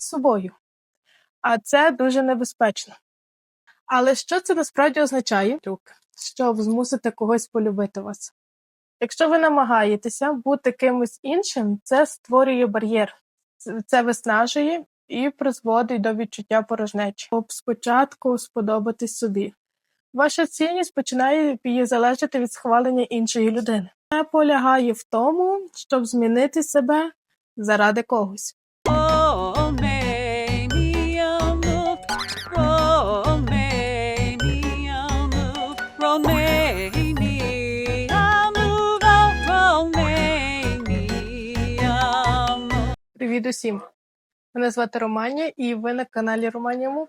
будь собою. А це дуже небезпечно. Але що це насправді означає? Щоб змусити когось полюбити вас. Якщо ви намагаєтеся бути кимось іншим, це створює бар'єр, Це- виснажує і призводить до відчуття порожнечі. Щоб спочатку сподобатись собі. Ваша цінність починає її залежати від схвалення іншої людини. Це полягає в тому, щоб змінити себе заради когось. Привіт усім! Мене звати Романія і ви на каналі Романія Мув.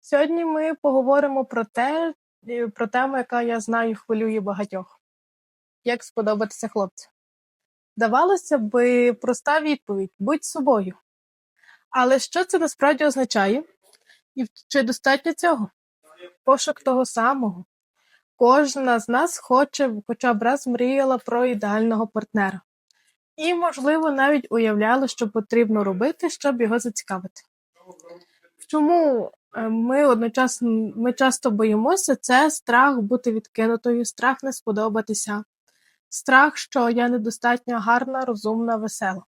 Сьогодні ми поговоримо про те, е, про тему, яка я знаю хвилює багатьох. Як сподобатися хлопцю. Здавалося би, проста відповідь будь собою. Але що це насправді означає? І чи достатньо цього? Пошук того самого. Кожна з нас хоче, хоча б раз мріяла про ідеального партнера. І, можливо, навіть уявляли, що потрібно робити, щоб його зацікавити. Чому е, ми одночасно ми часто боїмося? Це страх бути відкинутою, страх не сподобатися, страх, що я недостатньо гарна, розумна, весела.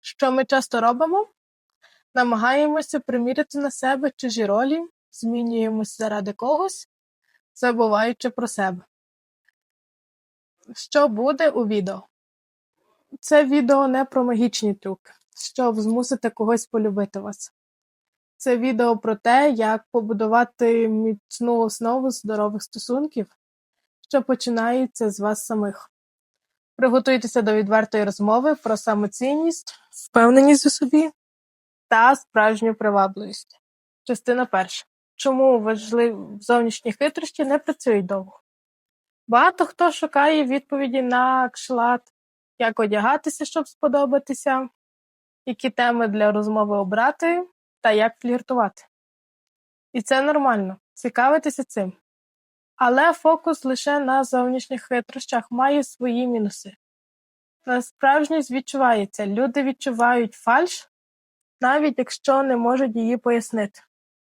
Що ми часто робимо? Намагаємося приміряти на себе чужі ролі, змінюємося заради когось, забуваючи про себе. Що буде у відео? Це відео не про магічні трюки, щоб змусити когось полюбити вас. Це відео про те, як побудувати міцну основу здорових стосунків, що починається з вас самих. Приготуйтеся до відвертої розмови про самоцінність, впевненість у собі та справжню привабливість. Частина перша. Чому важливі зовнішні хитрощі не працюють довго? Багато хто шукає відповіді на кшлат, як одягатися, щоб сподобатися, які теми для розмови обрати та як фліртувати. І це нормально, цікавитися цим. Але фокус лише на зовнішніх хитрощах має свої мінуси. Насправжність відчувається, люди відчувають фальш, навіть якщо не можуть її пояснити.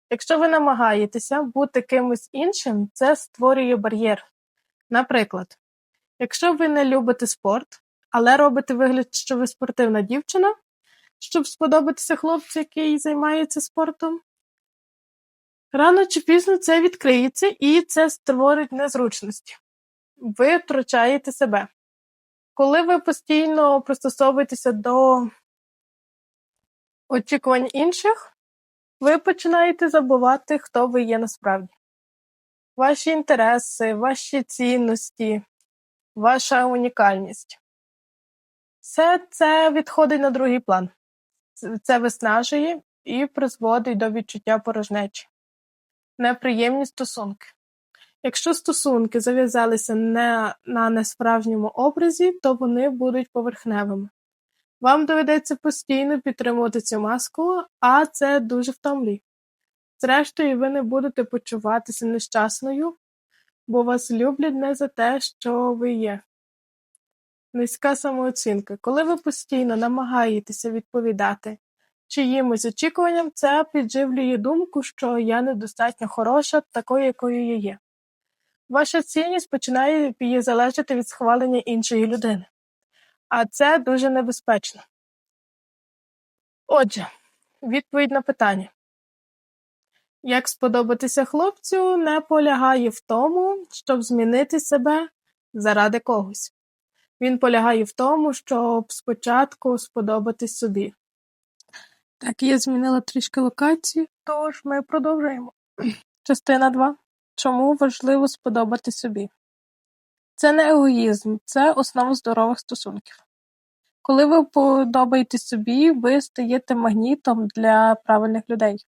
Якщо ви намагаєтеся бути кимось іншим, це створює бар'єр. Наприклад, якщо ви не любите спорт, але робите вигляд, що ви спортивна дівчина, щоб сподобатися хлопцю, який займається спортом, рано чи пізно це відкриється і це створить незручності. Ви втрачаєте себе. Коли ви постійно пристосовуєтеся до очікувань інших, ви починаєте забувати, хто ви є насправді. Ваші інтереси, ваші цінності, ваша унікальність. Все це відходить на другий план. Це- виснажує і призводить до відчуття порожнечі. Неприємні стосунки. Якщо стосунки зав'язалися не на несправжньому образі, то вони будуть поверхневими. Вам доведеться постійно підтримувати цю маску, а це дуже втомлює. Зрештою, ви не будете почуватися нещасною, бо вас люблять не за те, що ви є. Низька самооцінка. Коли ви постійно намагаєтеся відповідати чиїмось очікуванням, це підживлює думку, що я недостатньо хороша, такою, якою я є. Ваша цінність починає залежати від схвалення іншої людини. А це дуже небезпечно. Отже, відповідь на питання. Як сподобатися хлопцю не полягає в тому, щоб змінити себе заради когось. Він полягає в тому, щоб спочатку сподобатись собі. Так, я змінила трішки локацію, тож ми продовжуємо. Частина 2. Чому важливо сподобати собі? Це не егоїзм, це основа здорових стосунків. Коли ви подобаєтесь собі, ви стаєте магнітом для правильних людей.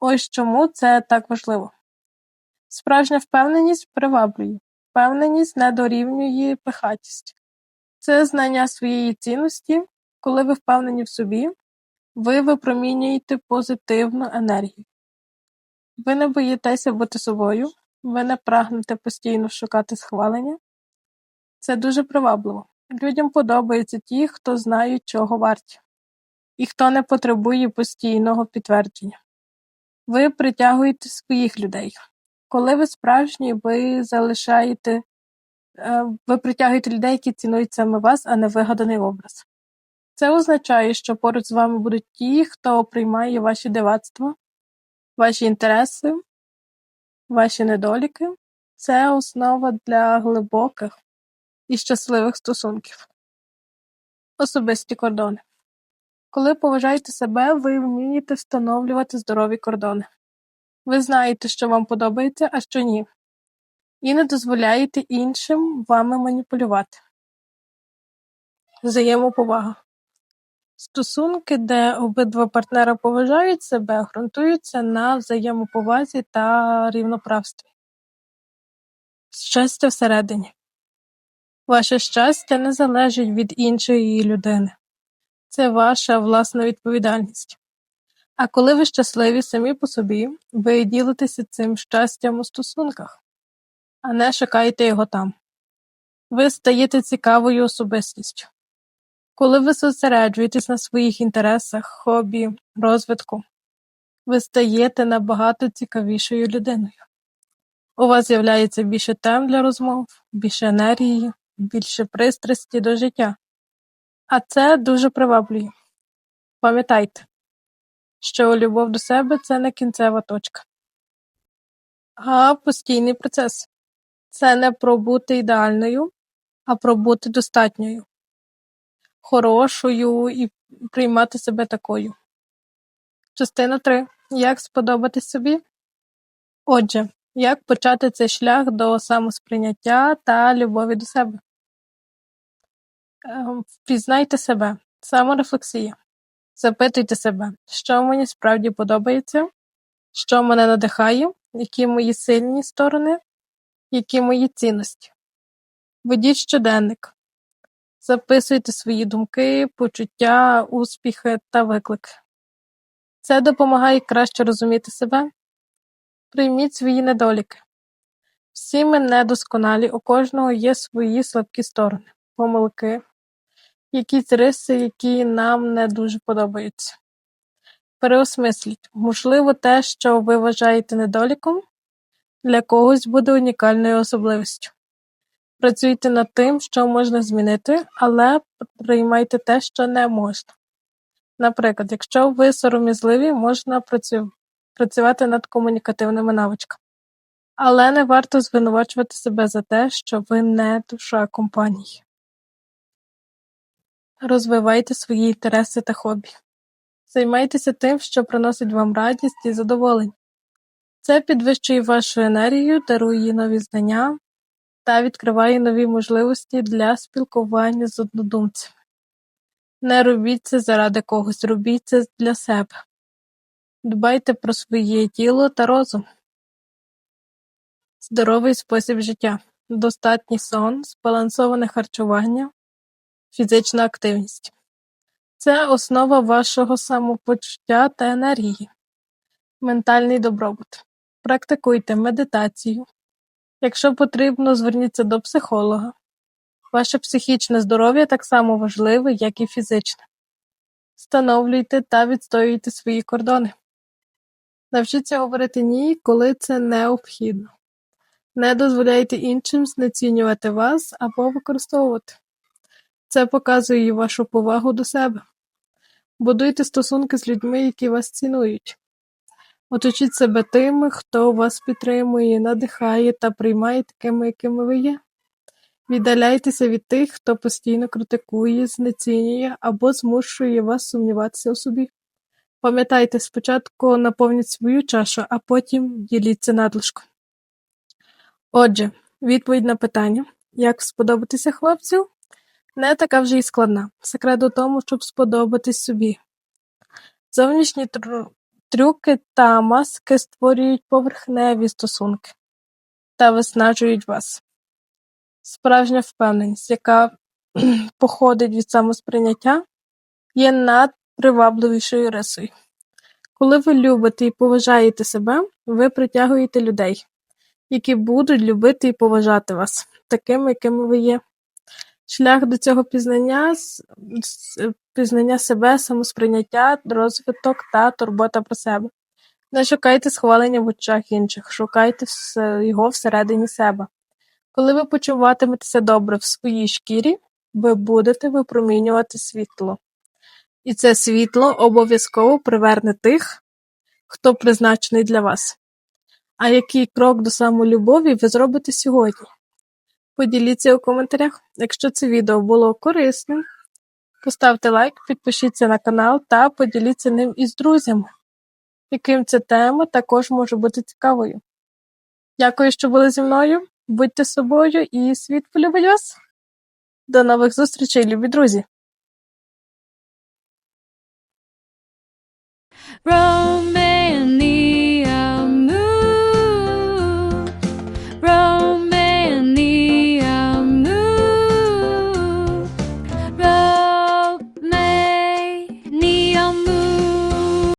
Ось чому це так важливо. Справжня впевненість приваблює, впевненість не дорівнює пихатість. Це знання своєї цінності, коли ви впевнені в собі, ви випромінюєте позитивну енергію. Ви не боїтеся бути собою, ви не прагнете постійно шукати схвалення. Це дуже привабливо. Людям подобаються ті, хто знають, чого варті. і хто не потребує постійного підтвердження. Ви притягуєте своїх людей. Коли ви справжні, ви залишаєте, е, ви притягуєте людей, які цінують саме вас, а не вигаданий образ. Це означає, що поруч з вами будуть ті, хто приймає ваші дивацтва, ваші інтереси, ваші недоліки. Це основа для глибоких і щасливих стосунків. Особисті кордони. Коли поважаєте себе, ви вмієте встановлювати здорові кордони. Ви знаєте, що вам подобається, а що ні, і не дозволяєте іншим вами маніпулювати. Взаємоповага. Стосунки, де обидва партнера поважають себе, ґрунтуються на взаємоповазі та рівноправстві. Щастя всередині. Ваше щастя не залежить від іншої людини. Це ваша власна відповідальність. А коли ви щасливі самі по собі, ви ділитеся цим щастям у стосунках, а не шукаєте його там. Ви стаєте цікавою особистістю. Коли ви зосереджуєтесь на своїх інтересах, хобі, розвитку, ви стаєте набагато цікавішою людиною. У вас з'являється більше тем для розмов, більше енергії, більше пристрасті до життя. А це дуже приваблює. Пам'ятайте, що любов до себе це не кінцева точка, а постійний процес. Це не про бути ідеальною, а про бути достатньою, хорошою і приймати себе такою. Частина 3. Як сподобатись собі? Отже, як почати цей шлях до самосприйняття та любові до себе? Ем, Впізнайте себе, саморефлексія. Запитуйте себе, що мені справді подобається, що мене надихає, які мої сильні сторони, які мої цінності. Ведіть щоденник. Записуйте свої думки, почуття, успіхи та виклики. Це допомагає краще розуміти себе. Прийміть свої недоліки. Всі ми недосконалі, у кожного є свої слабкі сторони, помилки, якісь риси, які нам не дуже подобаються. Переосмисліть, можливо, те, що ви вважаєте недоліком, для когось буде унікальною особливістю. Працюйте над тим, що можна змінити, але приймайте те, що не можна. Наприклад, якщо ви сором'язливі, можна працювати над комунікативними навичками. Але не варто звинувачувати себе за те, що ви не душа компанії. Розвивайте свої інтереси та хобі. Займайтеся тим, що приносить вам радість і задоволення. Це підвищує вашу енергію, дарує нові знання та відкриває нові можливості для спілкування з однодумцями. Не робіть це заради когось, робіть це для себе. Дбайте про своє тіло та розум. Здоровий спосіб життя, достатній сон, збалансоване харчування, фізична активність. Це основа вашого самопочуття та енергії. Ментальний добробут. Практикуйте медитацію. Якщо потрібно, зверніться до психолога. Ваше психічне здоров'я так само важливе, як і фізичне. Встановлюйте та відстоюйте свої кордони. Навчіться говорити ні, коли це необхідно. Не дозволяйте іншим знецінювати вас або використовувати. Це показує вашу повагу до себе. Будуйте стосунки з людьми, які вас цінують. Оточіть себе тими, хто вас підтримує, надихає та приймає такими, якими ви є. Віддаляйтеся від тих, хто постійно критикує, знецінює або змушує вас сумніватися у собі. Пам'ятайте, спочатку наповніть свою чашу, а потім діліться надлишком. Отже, відповідь на питання, як сподобатися хлопцю, не така вже й складна. Секрет у тому, щоб сподобатись собі. Зовнішні трюки та маски створюють поверхневі стосунки та виснажують вас. Справжня впевненість, яка походить від самосприйняття, є надпривабливішою рисою. Коли ви любите і поважаєте себе, ви притягуєте людей, які будуть любити і поважати вас, такими, якими ви є. Шлях до цього пізнання пізнання себе, самосприйняття, розвиток та турбота про себе. Не шукайте схвалення в очах інших, шукайте його всередині себе. Коли ви почуватиметеся добре в своїй шкірі, ви будете випромінювати світло. І це світло обов'язково приверне тих, хто призначений для вас. А який крок до самолюбові ви зробите сьогодні? Поділіться у коментарях. Якщо це відео було корисним, поставте лайк, підпишіться на канал та поділіться ним із друзями, яким ця тема також може бути цікавою. Дякую, що були зі мною. Будьте собою і світ полюбить вас. До нових зустрічей, любі друзі!